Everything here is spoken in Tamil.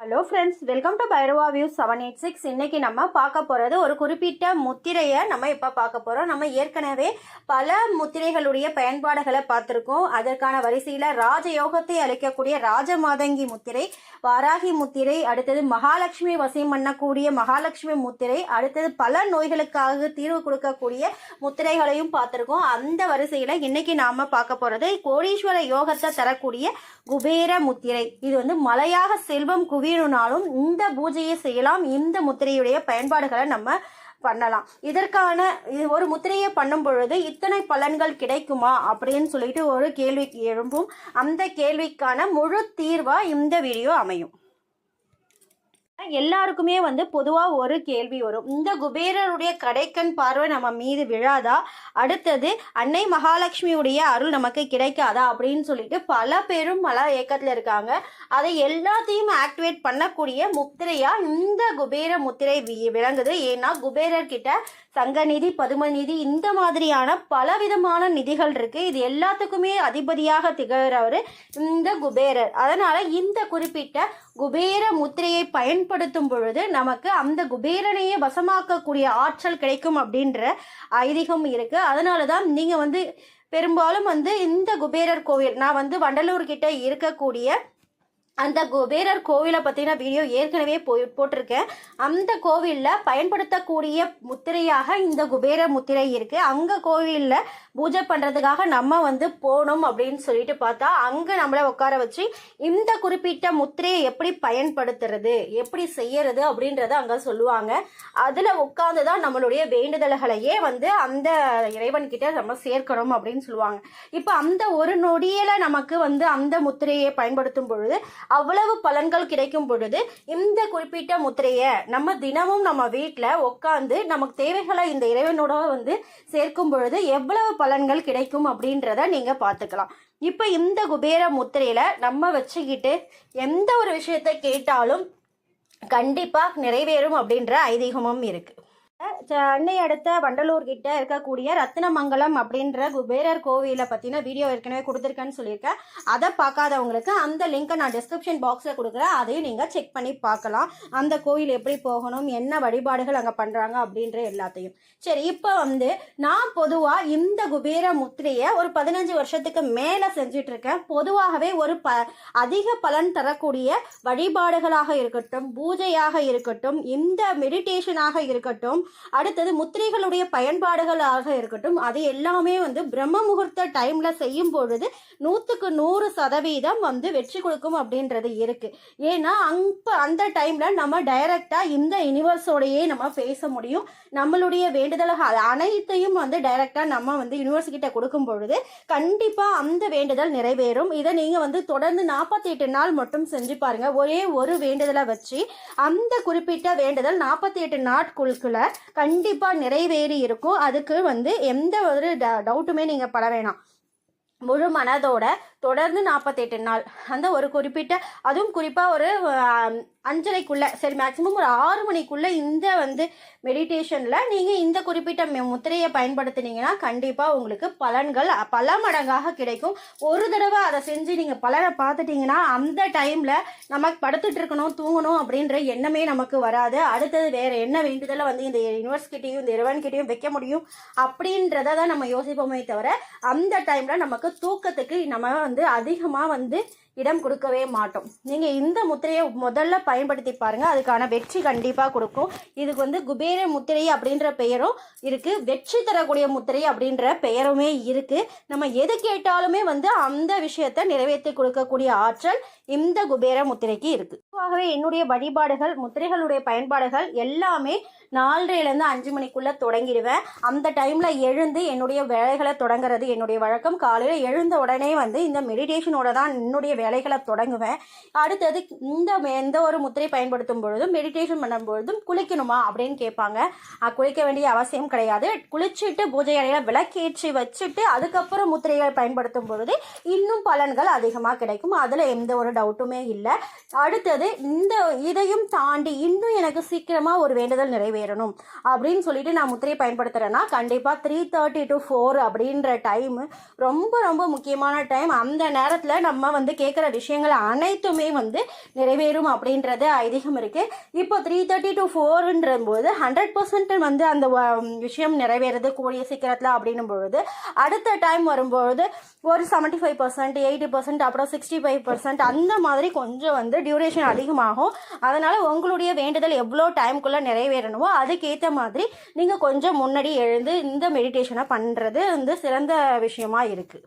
Hello friends welcome to Bhairava view seven eight six இன்னைக்கு நம்ம பார்க்க போகிறது ஒரு குறிப்பிட்ட முத்திரையை நம்ம இப்போ பார்க்க போகிறோம் நம்ம ஏற்கனவே பல முத்திரைகளுடைய பயன்பாடுகளை பார்த்துருக்கோம். அதற்கான வரிசையில் ராஜயோகத்தை அளிக்கக்கூடிய ராஜமாதங்கி முத்திரை வாராகி முத்திரை அடுத்தது மகாலட்சுமி வசியம் பண்ணக்கூடிய மகாலட்சுமி முத்திரை அடுத்தது பல நோய்களுக்காக தீர்வு கொடுக்கக்கூடிய முத்திரைகளையும் பார்த்துருக்கோம். அந்த வரிசையில் இன்றைக்கி நாம் பார்க்க போகிறது கோடீஸ்வர யோகத்தை தரக்கூடிய குபேர முத்திரை. இது வந்து மலையாக செல்வம் குவி வேணும்னாலும் இந்த பூஜையை செய்யலாம். இந்த முத்திரையுடைய பயன்பாடுகளை நம்ம பண்ணலாம். இதற்கான இது ஒரு முத்திரையை பண்ணும் பொழுது இத்தனை பலன்கள் கிடைக்குமா அப்படின்னு சொல்லிட்டு ஒரு கேள்விக்கு எழும்பும் அந்த கேள்விக்கான முழு தீர்வாக இந்த வீடியோ அமையும். எல்லாருக்குமே வந்து பொதுவாக ஒரு கேள்வி வரும். இந்த குபேரருடைய கடைக்கண் பார்வை நம்ம மீது விழாதா? அடுத்தது அன்னை மகாலட்சுமியுடைய அருள் நமக்கு கிடைக்காதா? அப்படின்னு சொல்லிட்டு பல பேரும் பல ஏக்கத்தில் இருக்காங்க. அதை எல்லாத்தையும் ஆக்டிவேட் பண்ணக்கூடிய முத்திரையா இந்த குபேர முத்திரை வி- விளங்குது. ஏன்னா குபேரர் கிட்ட சங்கநிதி பதுமநிதி இந்த மாதிரியான பல விதமான நிதிகள் இருக்கு. இது எல்லாத்துக்குமே அதிபதியாக திகழ்கிறவர் இந்த குபேரர். அதனால இந்த குறிப்பிட்ட குபேர முத்திரையை பயன்படுத்தும் பொழுது நமக்கு அந்த குபேரனையே வசமாக்கக்கூடிய ஆற்றல் கிடைக்கும் அப்படின்ற ஐதீகம் இருக்குது அதனால தான் நீங்கள் வந்து பெரும்பாலும் வந்து இந்த குபேரர் கோவில் நான் வந்து வண்டலூர் கிட்ட இருக்கக்கூடிய அந்த குபேரர் கோவிலை பற்றின வீடியோ ஏற்கனவே போய் போட்டிருக்கேன். அந்த கோவிலில் பயன்படுத்தக்கூடிய முத்திரையாக இந்த குபேர முத்திரை இருக்குது அங்கே கோவிலில் பூஜை பண்ணுறதுக்காக நம்ம வந்து போகணும் அப்படின்னு சொல்லிட்டு பார்த்தா அங்கே நம்மளை உட்கார வச்சு இந்த குறிப்பிட்ட முத்திரையை எப்படி பயன்படுத்துறது எப்படி செய்யறது அப்படின்றத அங்கே சொல்லுவாங்க. அதில் உட்காந்து தான் நம்மளுடைய வேண்டுதல்களையே வந்து அந்த இறைவன்கிட்ட நம்ம சேர்க்கணும் அப்படின்னு சொல்லுவாங்க. இப்போ அந்த ஒரு நொடியில் நமக்கு வந்து அந்த முத்திரையை பயன்படுத்தும் பொழுது அவ்வளவு பலன்கள் கிடைக்கும் பொழுது இந்த குறிப்பிட்ட முத்திரையை நம்ம தினமும் நம்ம வீட்டில் உட்காந்து நமக்கு தேவைகளை இந்த இறைவனோட வந்து சேர்க்கும் பொழுது எவ்வளவு பலன்கள் கிடைக்கும் அப்படின்றத நீங்கள் பார்த்துக்கலாம். இப்போ இந்த குபேர முத்திரையில் நம்ம வச்சுக்கிட்டு எந்த ஒரு விஷயத்தை கேட்டாலும் கண்டிப்பாக நிறைவேறும் அப்படின்ற ஐதீகமும் இருக்குது சென்னை அடுத்த வண்டலூர் கிட்ட இருக்கக்கூடிய ரத்தினமங்கலம் அப்படின்ற குபேரர் கோவிலை பற்றின வீடியோ ஏற்கனவே கொடுத்துருக்கேன்னு சொல்லியிருக்கேன். அதை பார்க்காதவங்களுக்கு அந்த லிங்கை நான் டிஸ்கிரிப்ஷன் பாக்ஸில் கொடுக்குறேன். அதையும் நீங்கள் செக் பண்ணி பார்க்கலாம். அந்த கோவில் எப்படி போகணும் என்ன வழிபாடுகள் அங்கே பண்ணுறாங்க அப்படின்ற எல்லாத்தையும். சரி இப்போ வந்து நான் பொதுவாக இந்த குபேர முத்திரையை ஒரு பதினஞ்சு வருஷத்துக்கு மேலே செஞ்சுட்டு இருக்கேன் பொதுவாகவே ஒரு ப அதிக பலன் தரக்கூடிய வழிபாடுகளாக இருக்கட்டும் பூஜையாக இருக்கட்டும் இந்த மெடிடேஷனாக இருக்கட்டும் அடுத்தது முத்திரைகளுடைய பயன்பாடுகளாக இருக்கட்டும் அது எல்லாமே வந்து பிரம்ம முகூர்த்த டைம்ல செய்யும் பொழுது நூற்றுக்கு நூறு சதவீதம் வந்து வெற்றி கொடுக்கும் அப்படின்றது இருக்கு. ஏன்னா அங்க அந்த டைம்ல நம்ம டைரக்டா இந்த யூனிவர்ஸோடையே நம்ம பேச முடியும். நம்மளுடைய வேண்டுதல்கள் அனைத்தையும் வந்து டைரக்டா நம்ம வந்து யூனிவர்ஸ் கிட்ட கொடுக்கும் பொழுது கண்டிப்பா அந்த வேண்டுதல் நிறைவேறும். இதை நீங்க வந்து தொடர்ந்து நாற்பத்தி எட்டு நாள் மட்டும் செஞ்சு பாருங்க. ஒரே ஒரு வேண்டுதலை வச்சு அந்த குறிப்பிட்ட வேண்டுதல் நாற்பத்தி எட்டு நாட்களுக்குள்ள கண்டிப்பாக நிறைவேறி இருக்கும். அதுக்கு வந்து எந்த ஒரு டவுட்டுமே நீங்கள் பட வேணாம். முழு மனதோட தொடர்ந்து நாற்பத்தெட்டு நாள். அந்த ஒரு குறிப்பிட்ட அதுவும் குறிப்பாக ஒரு அஞ்சரைக்குள்ளே சரி மேக்ஸிமம் ஒரு ஆறு மணிக்குள்ளே இந்த வந்து மெடிடேஷனில் நீங்கள் இந்த குறிப்பிட்ட முத்திரையை பயன்படுத்துனீங்கன்னா கண்டிப்பாக உங்களுக்கு பலன்கள் பல மடங்காக கிடைக்கும். ஒரு தடவை அதை செஞ்சு நீங்கள் பலனை பார்த்துட்டிங்கன்னா அந்த டைமில் நமக்கு படுத்துட்டு இருக்கணும் தூங்கணும் அப்படின்ற எண்ணமே நமக்கு வராது. அடுத்தது வேறு என்ன வேண்டுதலை வந்து இந்த யூனிவர்ஸ்கிட்டையும் இந்த இறைவன்கிட்டையும் வைக்க முடியும் அப்படின்றத தான் நம்ம யோசிப்போமே தவிர அந்த டைமில் நமக்கு தூக்கத்துக்கு நம்ம வந்து அதிகமாக வந்து இடம் கொடுக்கவே மாட்டோம். நீங்கள் இந்த முத்திரையை முதல்ல பயன்படுத்தி பாருங்கள் அதுக்கான வெற்றி கண்டிப்பாக கொடுக்கும். இதுக்கு வந்து குபேர முத்திரை அப்படின்ற பெயரும் இருக்குது வெற்றி தரக்கூடிய முத்திரை அப்படின்ற பெயருமே இருக்குது நம்ம எது கேட்டாலுமே வந்து அந்த விஷயத்தை நிறைவேற்றி கொடுக்கக்கூடிய ஆற்றல் இந்த குபேர முத்திரைக்கு இருக்குது பொதுவாகவே என்னுடைய வழிபாடுகள் முத்திரைகளுடைய பயன்பாடுகள் எல்லாமே நாலரைலேருந்து அஞ்சு மணிக்குள்ளே தொடங்கிடுவேன். அந்த டைமில் எழுந்து என்னுடைய வேலைகளை தொடங்குறது என்னுடைய வழக்கம். காலையில் எழுந்த உடனே வந்து இந்த மெடிடேஷனோட தான் என்னுடைய வேலைகளை தொடங்குவேன். அடுத்தது இந்த மெ- எந்த ஒரு முத்திரை பயன்படுத்தும் பொழுதும் மெடிடேஷன் பண்ணும் பொழுதும் குளிக்கணுமா அப்படின்னு கேட்பாங்க. குளிக்க வேண்டிய அவசியம் கிடையாது. குளிச்சுட்டு பூஜை அறையில் விளக்கேற்றி வச்சுட்டு அதுக்கப்புறம் முத்திரைகளை பயன்படுத்தும் பொழுது இன்னும் பலன்கள் அதிகமாக கிடைக்கும். அதில் எந்த ஒரு டவுட்டுமே இல்லை. அடுத்தது இந்த இதையும் தாண்டி இன்னும் எனக்கு சீக்கிரமாக ஒரு வேண்டுதல் நிறைவேறணும் அப்படின்னு சொல்லிட்டு நான் முத்திரையை பயன்படுத்துகிறேன்னா கண்டிப்பாக த்ரீ தேர்ட்டி டு ஃபோர் அப்படின்ற டைம் ரொம்ப ரொம்ப முக்கியமான டைம் அந்த நேரத்தில் நம்ம வந்து கேட்குற விஷயங்கள் அனைத்துமே வந்து நிறைவேறும் அப்படின்றது ஐதீகம் இருக்குது இப்போ த்ரீ தேர்ட்டி டு ஃபோருன்ற போது ஹண்ட்ரட் பர்சன்ட் வந்து அந்த வ- விஷயம் நிறைவேறது கூடிய சீக்கிரத்தில் அப்படின்னும் பொழுது அடுத்த டைம் வரும்பொழுது ஒரு seventy five percent eighty percent அப்புறம் சிக்ஸ்டி ஃபைவ் பர்சன்ட் அந்த மாதிரி கொஞ்சம் வந்து டியூரேஷன் அதிகமாகும். அதனால் உங்களுடைய வேண்டுதல் எவ்வளோ டைம்குள்ளே நிறைவேறணுமோ அதுக்கேற்ற மாதிரி நீங்கள் கொஞ்சம் முன்னாடி எழுந்து இந்த மெடிடேஷனை பண்ணுறது வந்து சிறந்த விஷயமா இருக்குது